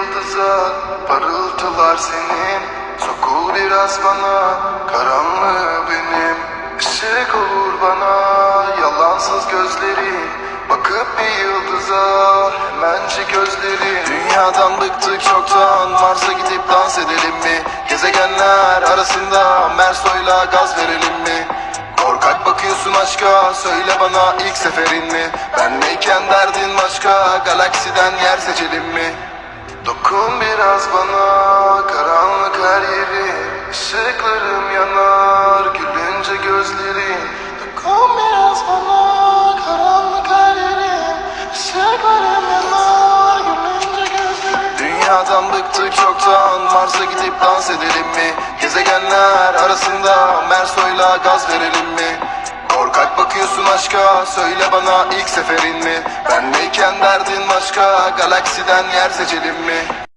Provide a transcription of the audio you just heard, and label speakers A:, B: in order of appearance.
A: yıldıza Parıltılar senin Sokul biraz bana Karanlığı benim Işık olur bana Yalansız gözleri Bakıp bir yıldıza Hemenci gözleri Dünyadan bıktık çoktan Mars'a gidip dans edelim mi? Gezegenler arasında Merso'yla gaz verelim mi? Korkak bakıyorsun aşka Söyle bana ilk seferin mi? Ben neyken derdin başka Galaksiden yer seçelim mi? Dokun biraz bana Karanlık her yeri Işıklarım yanar Gülünce gözleri Dokun biraz bana Karanlık her yeri Işıklarım yanar Gülünce gözleri Dünyadan bıktık çoktan Mars'a gidip dans edelim mi? Gezegenler arasında Merso'yla gaz verelim mi? Söyle bana ilk seferin mi? Ben neyken derdin başka Galaksiden yer seçelim mi?